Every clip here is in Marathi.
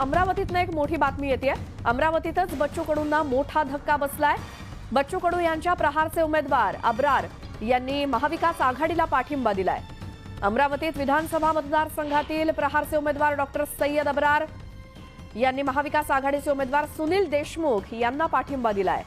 अमरावतीतनं एक मोठी बातमी येते अमरावतीतच बच्चू कडूंना मोठा धक्का बसलाय. बच्चू कडू यांच्या प्रहारचे उमेदवार अब्रार यांनी महाविकास आघाडीला पाठिंबा दिलाय. अमरावतीत विधानसभा मतदारसंघातील प्रहारचे उमेदवार डॉक्टर सय्यद अब्रार यांनी महाविकास आघाडीचे उमेदवार सुनील देशमुख यांना पाठिंबा दिलाय.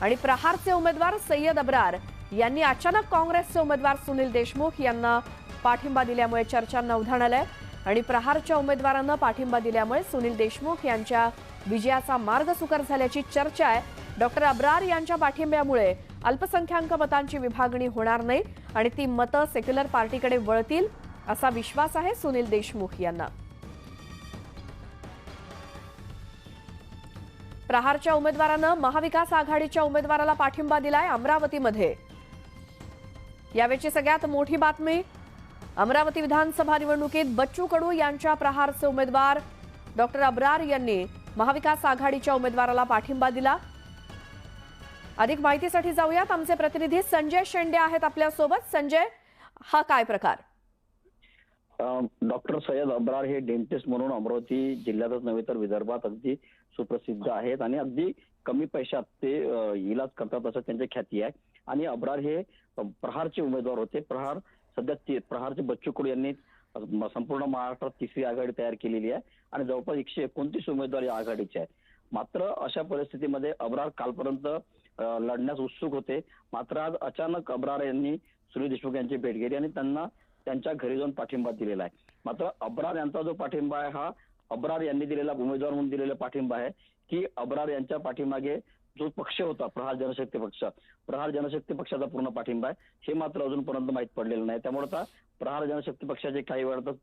आणि प्रहारचे उमेदवार सय्यद अब्रार यांनी अचानक काँग्रेसचे उमेदवार सुनील देशमुख यांना पाठिंबा दिल्यामुळे चर्चांना उधाण आलंय आणि प्रहारच्या उमेदवारांना पाठिंबा दिल्यामुळे सुनील देशमुख यांच्या विजयाचा मार्ग सुकर झाल्याची चर्चा आहे. डॉक्टर अब्रार यांच्या पाठिंब्यामुळे अल्पसंख्याक मतांची विभागणी होणार नाही आणि ती मतं सेक्युलर पार्टीकडे वळतील असा विश्वास आहे सुनील देशमुख यांना. प्रहारच्या उमेदवारानं महाविकास आघाडीच्या उमेदवाराला पाठिंबा दिलाय अमरावतीमध्ये. यावेळची सगळ्यात मोठी बातमी अमरावती विधानसभा निवडणुकीत बच्चू कडू यांच्या प्रहारचे उमेदवार डॉक्टर अब्रार यांनी महाविकास आघाडीच्या उमेदवाराला पाठिंबा दिला. अधिक माहितीसाठी जाऊयात. आमचे प्रतिनिधी संजय शेंडे आहेत आपल्यासोबत. संजय हा काय प्रकार? डॉक्टर सय्यद अब्रार हे डेंटिस्ट म्हणून अमरावती जिल्ह्यातच नव्हे तर विदर्भात अगदी सुप्रसिद्ध आहेत आणि अगदी कमी पैशात ते इलाज करतात असं त्यांची ख्याती आहे. आणि अब्रार हे प्रहारचे उमेदवार होते. प्रहार सध्या प्रहारचे बच्चू कडू यांनी संपूर्ण महाराष्ट्रात तिसरी आघाडी तयार केलेली आहे आणि जवळपास एकशे एकोणतीस उमेदवार या आघाडीचे आहेत मात्र अशा परिस्थितीमध्ये अब्रार कालपर्यंत लढण्यास उत्सुक होते. मात्र आज अचानक अब्रार यांनी सुनील देशमुख यांची भेट घेतली आणि त्यांना त्यांच्या घरी जाऊन पाठिंबा दिलेला आहे. मात्र अब्रार यांचा जो पाठिंबा आहे हा अब्रार यांनी दिलेला उमेदवार म्हणून दिलेला पाठिंबा आहे की अब्रार यांच्या पाठीमागे जो पक्ष होता प्रहार जनशक्ती पक्ष. प्रहार जनशक्ती पक्षाचा पूर्ण पाठिंबा आहे. हे मात्र अजूनपर्यंत माहीत पडलेलं नाही. त्यामुळे आता प्रहार जनशक्ती पक्षाचे काही वेळातच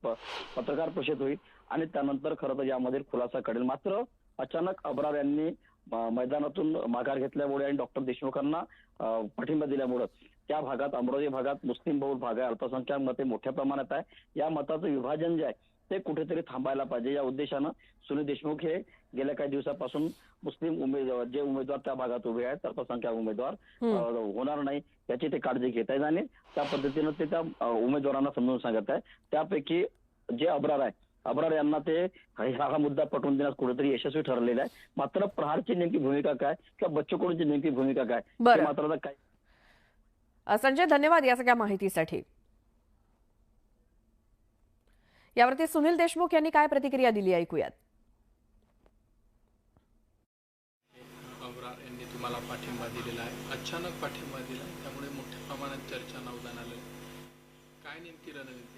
पत्रकार परिषद होईल आणि त्यानंतर खरं तर यामध्ये खुलासा कळेल. मात्र अचानक अब्रार यांनी मैदानातून माघार घेतल्यामुळे आणि डॉक्टर देशमुखांना पाठिंबा दिल्यामुळं त्या भागात अमरावती भागात मुस्लिम बहुल भाग आहे. अल्पसंख्याक मते मोठ्या प्रमाणात आहे. या मताचं विभाजन जे आहे ते कुठेतरी थांबायला पाहिजे. या उद्देशानं सुनील देशमुख हे गेल्या काही दिवसापासून मुस्लिम उमेदवार जे उमेदवार त्या भागात उभे आहेत अल्पसंख्याक उमेदवार होणार नाही याची ते काळजी घेत आहेत आणि त्या पद्धतीनं ते त्या उमेदवारांना समजून सांगत आहे त्यापैकी जे अब्रार आहे अब्रार यांना ते हा हा मुद्दा पटवून देण्यास कुठेतरी यशस्वी ठरलेला आहे. मात्र प्रहारची नेमकी भूमिका काय किंवा बच्चू कडूंची नेमकी भूमिका काय मात्र काय संजय धन्यवाद या सगळ्या माहितीसाठी. यावरती सुनील देशमुख यांनी काय प्रतिक्रिया दिली ऐकूयात. यांनी तुम्हाला पाठिंबा दिलेला आहे. अचानक पाठिंबा दिला आहे त्यामुळे मोठ्या प्रमाणात चर्चा नवदान आलं. काय नेमकी रणनीती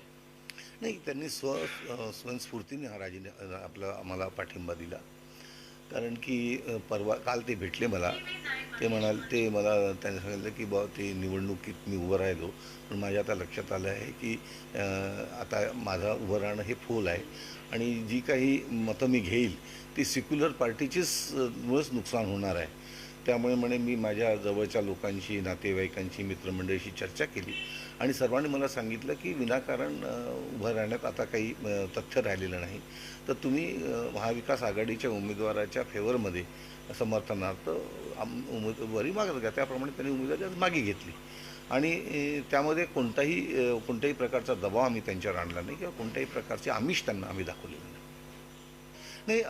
नाही त्यांनी स्व स्वयंस्फूर्तीने हा राजीने आपला आम्हाला पाठिंबा दिला. कारण की परवा काल ते भेटले मला. ते म्हणाल ते मला त्यांनी सांगितलं की बा ते निवडणुकीत मी उभं राहिलो. पण माझ्या आता लक्षात आलं आहे की आता माझं उभं राहणं हे फोल आहे. आणि जी काही मतं मी घेईल ती सिक्युलर पार्टीचीच अ, मुळेच नुकसान होणार आहे. त्यामुळे म्हणे मी माझ्या जवळच्या लोकांशी नातेवाईकांशी मित्रमंडळीशी चर्चा केली. आणि सर्वांनी मला सांगितलं की विनाकारण उभं राहण्यात आता काही तथ्य राहिलेलं नाही. तर तुम्ही महाविकास आघाडीच्या उमेदवाराच्या फेवरमध्ये समर्थनार्थ आम उमेदवारी मागत घ्या त्याप्रमाणे त्यांनी उमेदवारी आज मागे घेतली. आणि त्यामध्ये कोणताही कोणत्याही प्रकारचा दबाव आम्ही त्यांच्यावर आणला नाही किंवा कोणत्याही प्रकारचे आमिष त्यांना आम्ही दाखवलेलं नाही. नाही